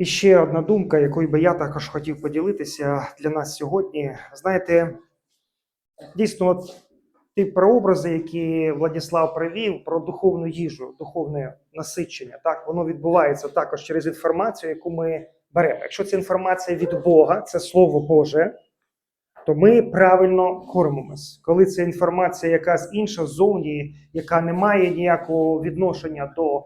І ще одна думка, якою би я також хотів поділитися для нас сьогодні. Знаєте, дійсно, от ті прообрази, які Владіслав привів про духовну їжу, духовне насичення, так воно відбувається також через інформацію, яку ми беремо. Якщо це інформація від Бога, це Слово Боже, то ми правильно кормимось. Коли це інформація якась інша ззовні, яка не має ніякого відношення до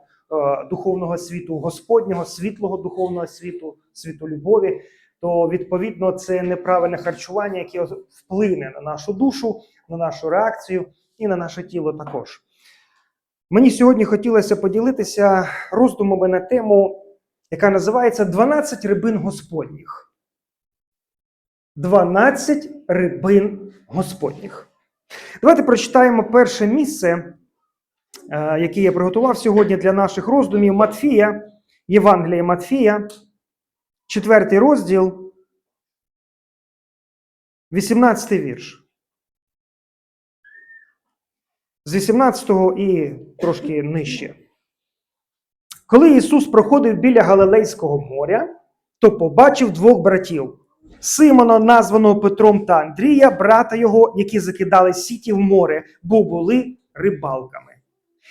духовного світу Господнього, світлого духовного світу, світу любові, то відповідно це неправильне харчування, яке вплине на нашу душу, на нашу реакцію і на наше тіло також. Мені сьогодні хотілося поділитися роздумами на тему, яка називається «12 рибин Господніх. 12 рибин Господніх. Давайте прочитаємо перше місце, е, яке я приготував сьогодні для наших роздумів Матфія, Євангелія Матфія, четвертий розділ, 18 вірш. З 18 і трошки нижче. Коли Ісус проходив біля Галилейського моря, то побачив двох братів. Симона, названого Петром та Андрія, брата його, які закидали сіті в море, бо були рибалками.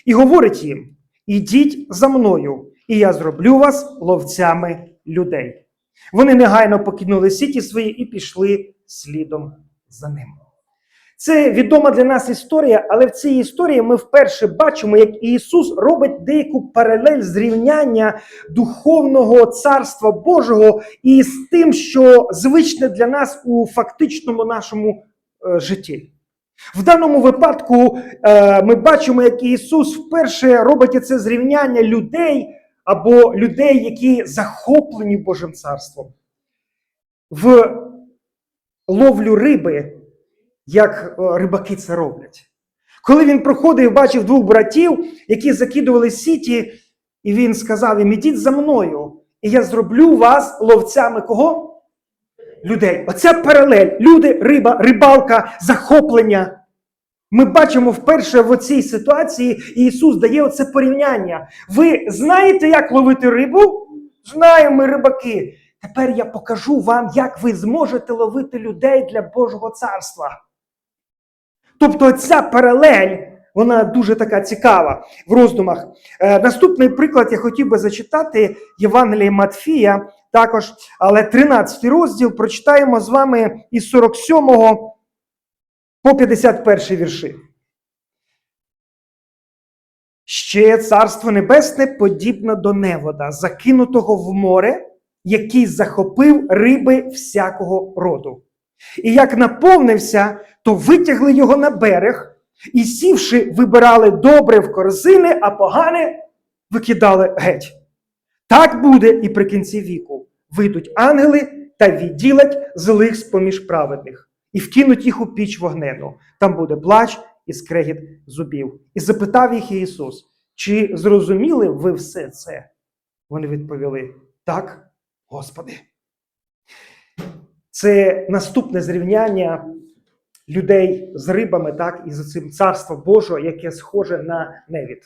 І говорить їм: Ідіть за мною, і я зроблю вас ловцями людей. Вони негайно покинули сіті свої і пішли слідом за ним. Це відома для нас історія, але в цій історії ми вперше бачимо, як Ісус робить деяку паралель зрівняння духовного царства Божого і з тим, що звичне для нас у фактичному нашому е, житті. В даному випадку е, ми бачимо, як Ісус вперше робить це зрівняння людей або людей, які захоплені Божим царством. В ловлю риби як е, рибаки це роблять. Коли він проходив, і бачив двох братів, які закидували сіті, і він сказав їм: ідіть за мною, і я зроблю вас ловцями кого? Людей. Оця паралель. Люди, риба, рибалка, захоплення. Ми бачимо вперше в цій ситуації Ісус дає оце порівняння. Ви знаєте, як ловити рибу? Знаємо ми рибаки. Тепер я покажу вам, як ви зможете ловити людей для Божого царства. Тобто ця паралель, вона дуже така цікава в роздумах. Е, наступний приклад я хотів би зачитати Євангеліє Матфія, також, але 13 розділ прочитаємо з вами із 47 по 51 вірші. Ще царство небесне подібне до невода, закинутого в море, який захопив риби всякого роду. І як наповнився, то витягли його на берег і, сівши, вибирали добре в корзини, а погане викидали геть. Так буде і при кінці віку. Вийдуть ангели та відділять злих з-поміж праведних, і вкинуть їх у піч вогнену. Там буде плач і скрегіт зубів. І запитав їх Ісус, чи зрозуміли ви все це? Вони відповіли: Так, Господи. Це наступне зрівняння людей з рибами, так, і з цим царством Божого, яке схоже на невід.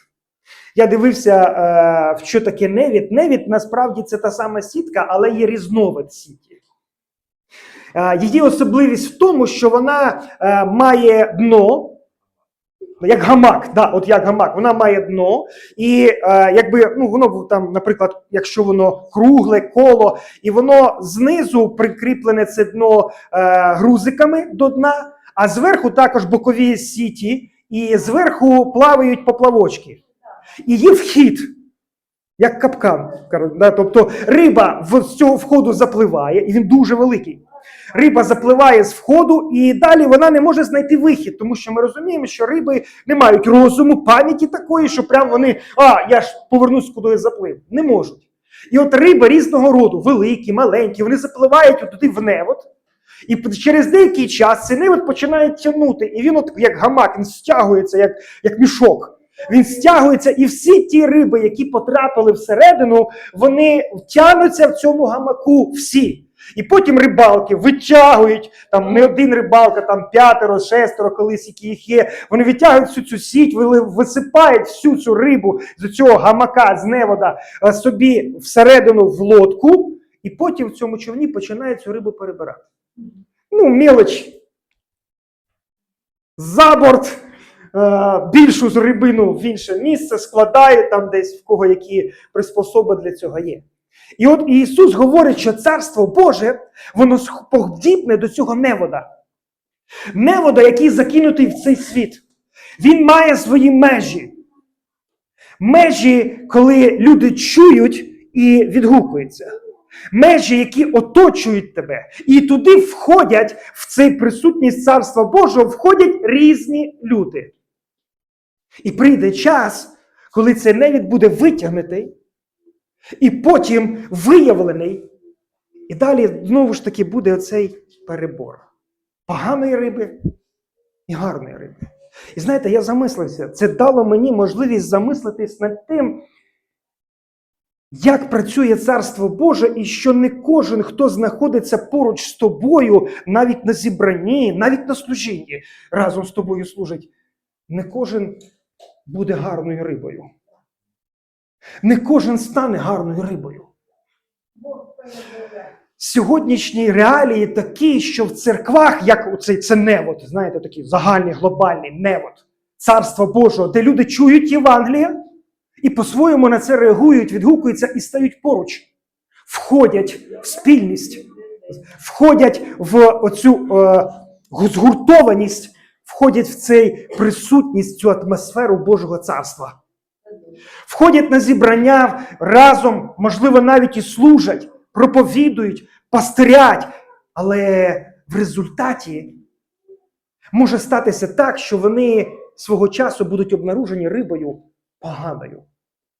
Я дивився, е, що таке невід. Невід насправді це та сама сітка, але є різновид сіті. Е, її особливість в тому, що вона е, має дно. Як гамак, да, от як гамак, вона має дно, і якби ну воно там, наприклад, якщо воно кругле коло, і воно знизу прикріплене це дно грузиками до дна, а зверху також бокові сіті, і зверху плавають поплавочки. Є вхід, як капкан. Тобто риба з цього входу запливає, і він дуже великий. Риба запливає з входу, і далі вона не може знайти вихід, тому що ми розуміємо, що риби не мають розуму, пам'яті такої, що прям вони, а я ж повернусь, куди я заплив. Не можуть. І от риби різного роду, великі, маленькі, вони запливають туди в невод. І через деякий час цей невод починає тягнути. І він, от як гамак, він стягується, як, як мішок. Він стягується, і всі ті риби, які потрапили всередину, вони тягнуться в цьому гамаку всі. І потім рибалки витягують, там не один рибалка, там п'ятеро, шестеро, колись які їх є. Вони витягують всю цю сіть, висипають всю цю рибу з цього гамака, з невода е, собі всередину в лодку, і потім в цьому човні починають цю рибу перебирати. Ну, мелоч. За борт е, більшу з рибину в інше місце складає там десь в кого які приспособи для цього є. І от Ісус говорить, що Царство Боже, воно подібне до цього невода. Невода, який закинутий в цей світ. Він має свої межі. Межі, коли люди чують і відгукуються. Межі, які оточують тебе. І туди входять, в цей присутність Царства Божого, входять різні люди. І прийде час, коли цей невід буде витягнутий, і потім виявлений. І далі знову ж таки буде оцей перебор поганої риби і гарної риби. І знаєте, я замислився, це дало мені можливість замислитись над тим, як працює Царство Боже, і що не кожен, хто знаходиться поруч з тобою, навіть на зібранні, навіть на служінні, разом з тобою служить, не кожен буде гарною рибою. Не кожен стане гарною рибою. Сьогоднішні реалії такі, що в церквах, як оцей це невод, знаєте, такий загальний глобальний невод Царства Божого, де люди чують Євангеліє і по-своєму на це реагують, відгукуються і стають поруч, входять в спільність, входять в оцю е, згуртованість, входять в цей присутність, цю атмосферу Божого царства. Входять на зібрання разом, можливо, навіть і служать, проповідують, пастирять, але в результаті може статися так, що вони свого часу будуть обнаружені рибою поганою,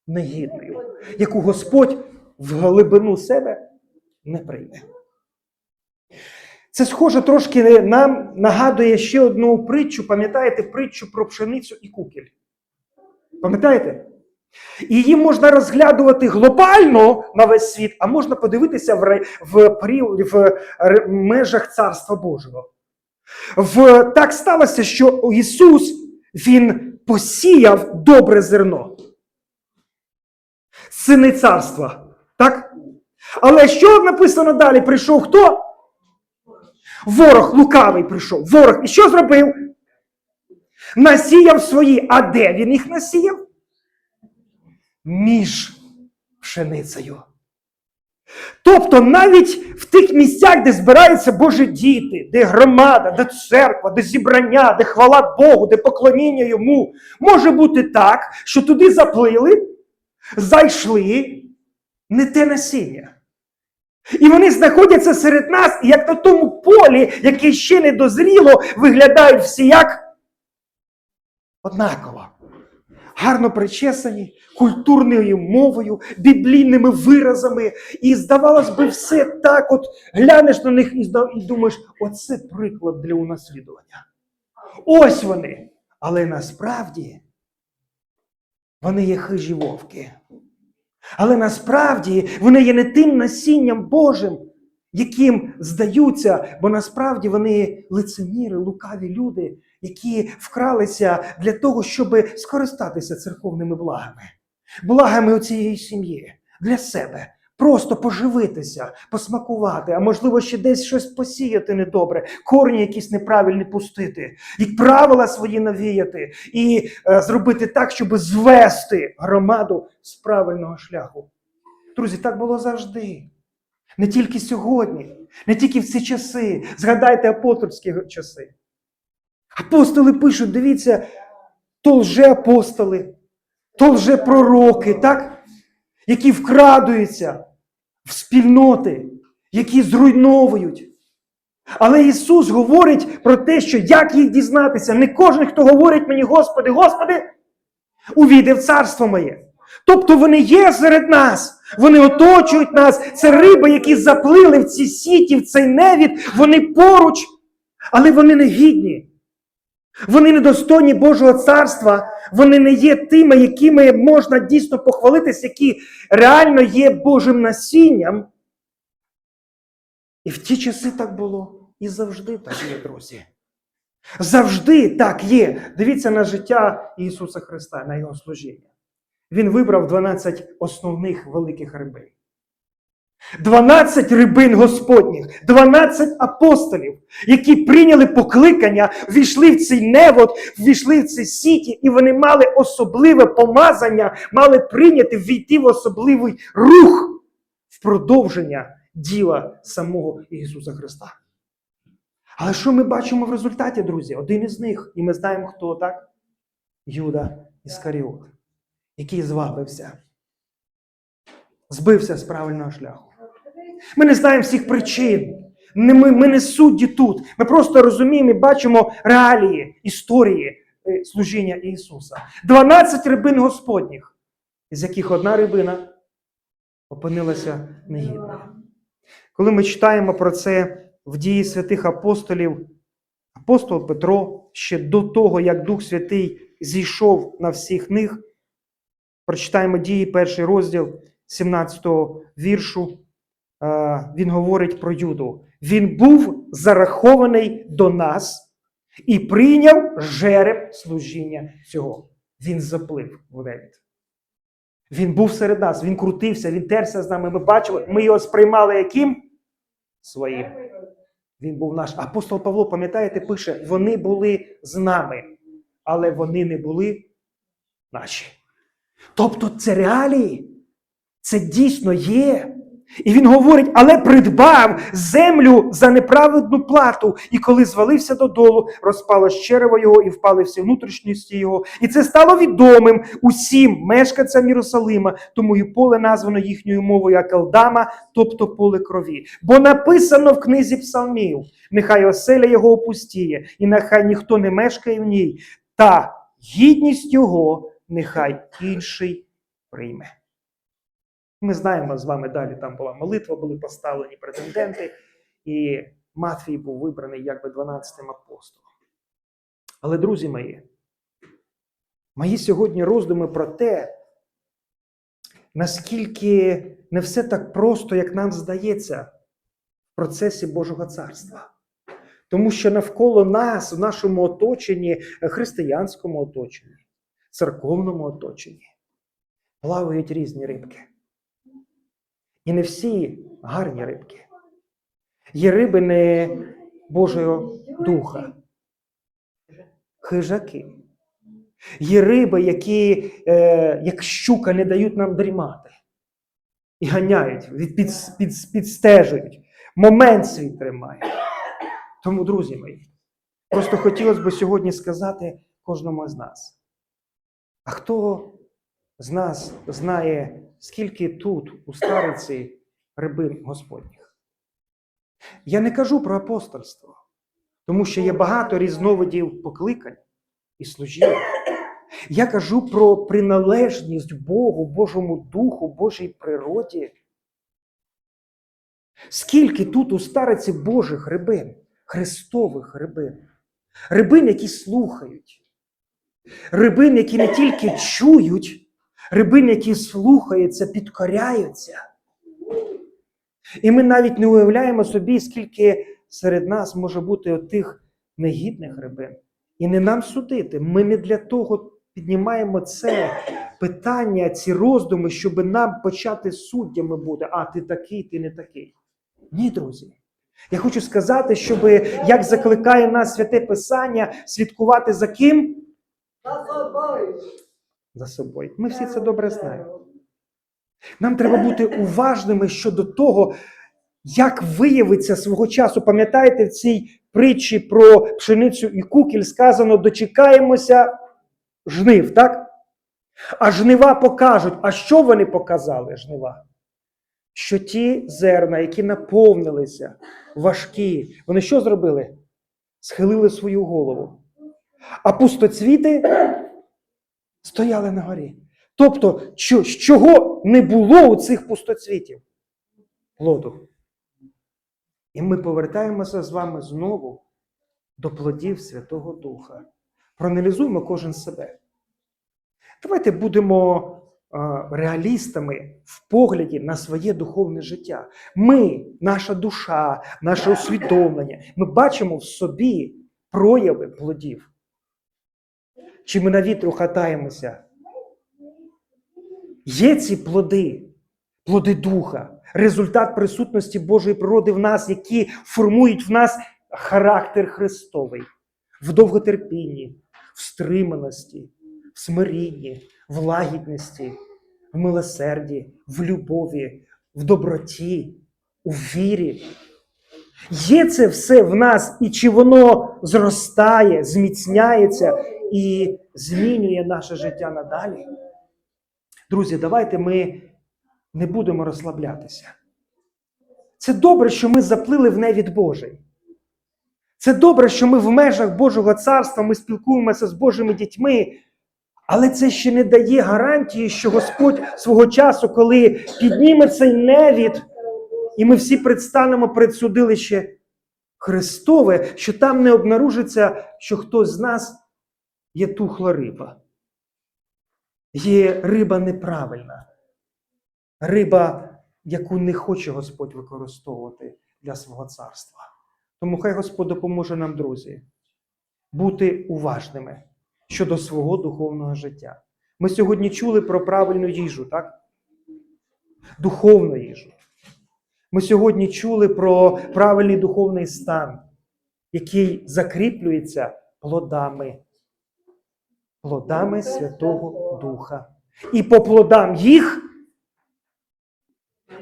негідною, яку Господь в глибину себе не прийме. Це схоже трошки нам нагадує ще одну притчу. Пам'ятаєте притчу про пшеницю і кукіль? Пам'ятаєте? Її можна розглядувати глобально на весь світ, а можна подивитися в, в, в межах Царства Божого. В, так сталося, що Ісус Він посіяв добре зерно. Сини царства. Так? Але що написано далі? Прийшов хто? Ворог лукавий прийшов. Ворог. І що зробив? Насіяв свої. А де він їх насіяв? Між пшеницею. Тобто навіть в тих місцях, де збираються Божі діти, де громада, де церква, де зібрання, де хвала Богу, де поклоніння йому, може бути так, що туди заплили, зайшли не те насіння. І вони знаходяться серед нас, як на тому полі, яке ще не дозріло, виглядають всі як однаково. Гарно причесані, культурною мовою, біблійними виразами. І здавалось би, все так, от глянеш на них і думаєш, оце приклад для унаслідування. Ось вони. Але насправді вони є хижі вовки. Але насправді вони є не тим насінням Божим, яким здаються, бо насправді вони лицеміри, лукаві люди, які вкралися для того, щоб скористатися церковними благами, благами у цієї сім'ї для себе. Просто поживитися, посмакувати, а можливо ще десь щось посіяти недобре, корні якісь неправильні пустити, і правила свої навіяти, і е, зробити так, щоб звести громаду з правильного шляху. Друзі, так було завжди. Не тільки сьогодні, не тільки в ці часи. Згадайте апостольські часи. Апостоли пишуть, дивіться, то лже-апостоли, то лже-пророки, так? які вкрадуються в спільноти, які зруйновують. Але Ісус говорить про те, що як їх дізнатися. Не кожен, хто говорить мені, Господи, Господи, увійде в царство моє. Тобто вони є серед нас, вони оточують нас. Це риби, які заплили в ці сіті, в цей невід, вони поруч, але вони не гідні. Вони недостойні Божого царства, вони не є тими, якими можна дійсно похвалитись, які реально є Божим насінням, І в ті часи так було, і завжди так є, друзі. Завжди так є. Дивіться на життя Ісуса Христа, на Його служіння. Він вибрав 12 основних великих рибин. 12 рибин Господніх, 12 апостолів, які прийняли покликання, ввійшли в цей невод, ввійшли в ці сіті, і вони мали особливе помазання, мали прийняти ввійти в особливий рух в продовження діла самого Ісуса Христа. Але що ми бачимо в результаті, друзі? Один із них, і ми знаємо, хто так? Юда Іскаріот, який звабився, збився з правильного шляху. Ми не знаємо всіх причин. Ми, не судді тут. Ми просто розуміємо і бачимо реалії історії е, служіння Ісуса. 12 рибин Господніх, із яких одна рибина опинилася негідною. Коли ми читаємо про це в дії святих апостолів, апостол Петро ще до того, як Дух Святий зійшов на всіх них, прочитаємо дії, перший розділ 17 віршу. Е, Він говорить про Юду. Він був зарахований до нас і прийняв жереб служіння цього. Він заплив в Девід. Він був серед нас, він крутився, він терся з нами. Ми бачили, ми його сприймали яким? Своїм. Він був наш. Апостол Павло, пам'ятаєте, пише: вони були з нами, але вони не були наші. Тобто це реалії, це дійсно є. І він говорить, але придбав землю за неправедну плату. І коли звалився додолу, розпало черево його і впали всі внутрішністі його. І це стало відомим усім мешканцям Єрусалима, тому і поле названо їхньою мовою Акелдама, тобто поле крові. Бо написано в книзі Псалмів: нехай оселя його опустіє, і нехай ніхто не мешкає в ній, та гідність його нехай інший прийме. Ми знаємо з вами далі, там була молитва, були поставлені претенденти, і Матфій був вибраний якби 12-м апостолом. Але, друзі мої, мої сьогодні роздуми про те, наскільки не все так просто, як нам здається, в процесі Божого царства. Тому що навколо нас, в нашому оточенні, християнському оточенні, церковному оточенні, плавають різні рибки. І не всі гарні рибки. Є риби не Божого духа, хижаки. Є риби, які, е, як щука, не дають нам дрімати. І ганяють, під, під, підстежують. Момент свій тримають. Тому, друзі мої, просто хотілося б сьогодні сказати кожному з нас. А хто з нас знає, скільки тут, у стариці, рибин Господніх? Я не кажу про апостольство, тому що є багато різновидів покликань і служіння. Я кажу про приналежність Богу, Божому Духу, Божій природі. Скільки тут у стариці Божих рибин, Христових рибин, рибин, які слухають, рибин, які не тільки чують, рибин, які слухаються, підкоряються. І ми навіть не уявляємо собі, скільки серед нас може бути отих негідних рибин. І не нам судити. Ми не для того піднімаємо це питання, ці роздуми, щоб нам почати суддями бути. А ти такий, ти не такий. Ні, друзі. Я хочу сказати, щоб як закликає нас святе Писання, слідкувати за ким? За собою. Ми всі це добре знаємо. Нам треба бути уважними щодо того, як виявиться свого часу. Пам'ятаєте, в цій притчі про пшеницю і кукіль сказано: дочекаємося жнив, так? А жнива покажуть. А що вони показали, жнива? Що ті зерна, які наповнилися, важкі, вони що зробили? Схилили свою голову. А пустоцвіти стояли на горі. Тобто, що, чого не було у цих пустоцвітів? Плоду. І ми повертаємося з вами знову до плодів Святого Духа. Проаналізуємо кожен себе. Давайте будемо реалістами в погляді на своє духовне життя. Ми, наша душа, наше усвідомлення, ми бачимо в собі прояви плодів. Чи ми на вітру хатаємося? Є ці плоди, плоди духа, результат присутності Божої природи в нас, які формують в нас характер Христовий в довготерпінні, в стриманості, в смирінні, в лагідності, в милосерді, в любові, в доброті, у вірі. Є це все в нас, і чи воно зростає, зміцняється і змінює наше життя надалі? Друзі, давайте ми не будемо розслаблятися. Це добре, що ми заплили в невід Божий. Це добре, що ми в межах Божого царства, ми спілкуємося з Божими дітьми, але це ще не дає гарантії, що Господь свого часу, коли підніме цей невід, і ми всі предстанемо перед судилище Христове, що там не обнаружиться, що хтось з нас є тухла риба. Є риба неправильна, риба, яку не хоче Господь використовувати для свого царства. Тому хай Господь допоможе нам, друзі, бути уважними щодо свого духовного життя. Ми сьогодні чули про правильну їжу, так? Духовну їжу. Ми сьогодні чули про правильний духовний стан, який закріплюється плодами, плодами Святого Духа. І по плодам їх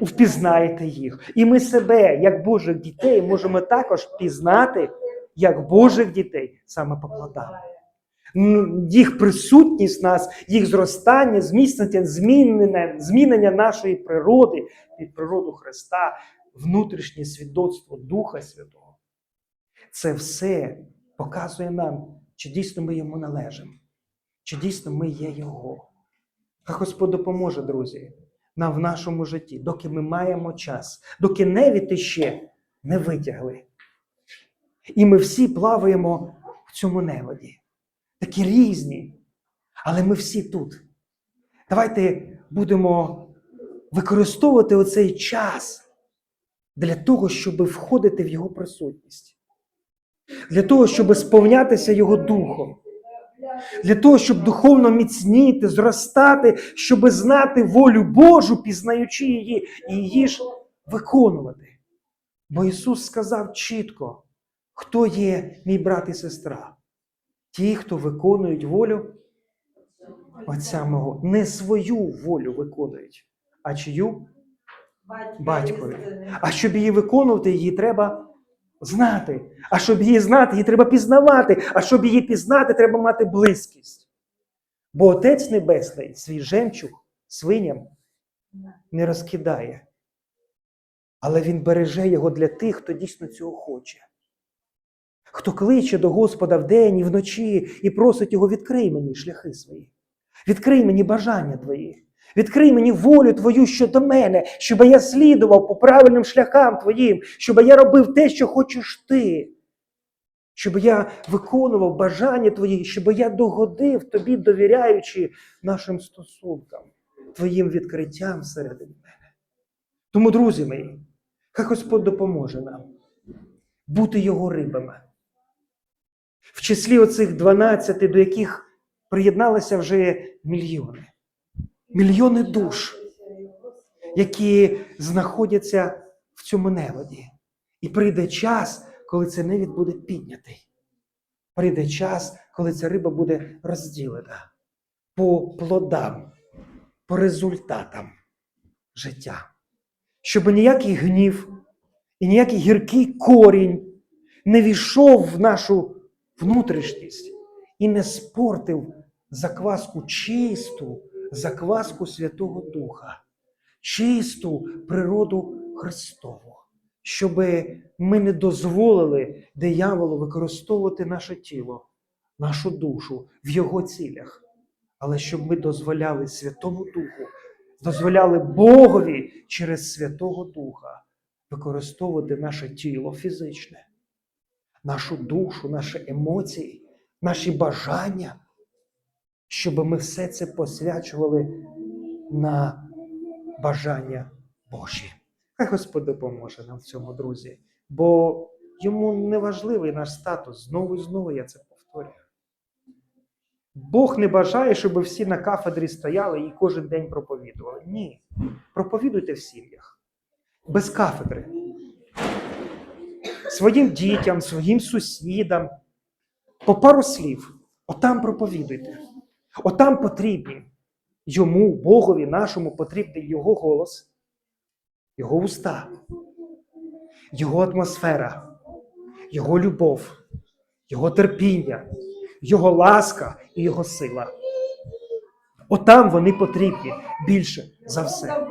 впізнаєте їх. І ми себе, як Божих дітей, можемо також впізнати як Божих дітей саме по плодам. Їх присутність нас, їх зростання, зміцнення, змінення, змінення нашої природи під природу Христа, внутрішнє свідоцтво Духа Святого. Це все показує нам, чи дійсно ми йому належимо, чи дійсно ми є Його. Хай Господь допоможе, друзі, нам в нашому житті, доки ми маємо час, доки невіти ще не витягли. І ми всі плаваємо в цьому неводі. Такі різні, але ми всі тут. Давайте будемо використовувати оцей час для того, щоб входити в Його присутність, для того, щоб сповнятися Його духом, для того, щоб духовно міцніти, зростати, щоб знати волю Божу, пізнаючи її, і її ж виконувати. Бо Ісус сказав чітко, хто є мій брат і сестра. Ті, хто виконують волю Отця мого, не свою волю виконують, а чию батькові. А щоб її виконувати, її треба знати. А щоб її знати, її треба пізнавати. А щоб її пізнати, треба мати близькість. Бо Отець Небесний свій жемчуг свиням не розкидає. Але Він береже його для тих, хто дійсно цього хоче. Хто кличе до Господа вдень і вночі і просить його, відкрий мені шляхи свої, відкрий мені бажання твої, відкрий мені волю твою щодо мене, щоб я слідував по правильним шляхам твоїм, щоб я робив те, що хочеш ти, щоб я виконував бажання твої, щоб я догодив тобі, довіряючи нашим стосункам, твоїм відкриттям всередині мене. Тому, друзі мої, хай Господь допоможе нам бути його рибами. В числі оцих 12, до яких приєдналися вже мільйони. Мільйони душ, які знаходяться в цьому неводі. І прийде час, коли цей невід буде піднятий. Прийде час, коли ця риба буде розділена по плодам, по результатам життя. Щоб ніякий гнів і ніякий гіркий корінь не війшов в нашу внутрішність і не спортив закваску чисту, закваску Святого Духа, чисту природу Христову, щоб ми не дозволили дияволу використовувати наше тіло, нашу душу в його цілях, але щоб ми дозволяли Святому Духу, дозволяли Богові через Святого Духа використовувати наше тіло фізичне нашу душу, наші емоції, наші бажання, щоб ми все це посвячували на бажання Божі. Хай Господь допоможе нам в цьому, друзі, бо йому не важливий наш статус. Знову і знову я це повторюю. Бог не бажає, щоб всі на кафедрі стояли і кожен день проповідували. Ні. Проповідуйте в сім'ях. Без кафедри. Своїм дітям, своїм сусідам. По пару слів. Отам проповідуйте. Отам потрібні. Йому, Богові, нашому потрібний Його голос, Його уста, Його атмосфера, Його любов, Його терпіння, Його ласка і Його сила. Отам вони потрібні більше за все.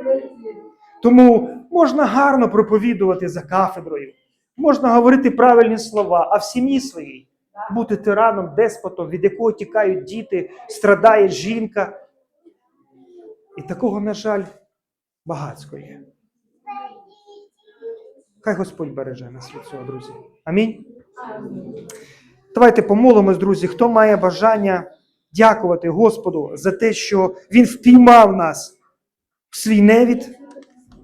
Тому можна гарно проповідувати за кафедрою, можна говорити правильні слова, а в сім'ї своїй бути тираном, деспотом, від якого тікають діти, страдає жінка. І такого, на жаль, багатсько є. Хай Господь береже нас від цього, друзі. Амінь. Давайте помолимось, друзі, хто має бажання дякувати Господу за те, що Він впіймав нас в свій невід,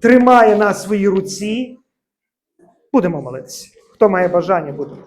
тримає нас в своїй руці. Будемо молитися. Хто має бажання, будемо.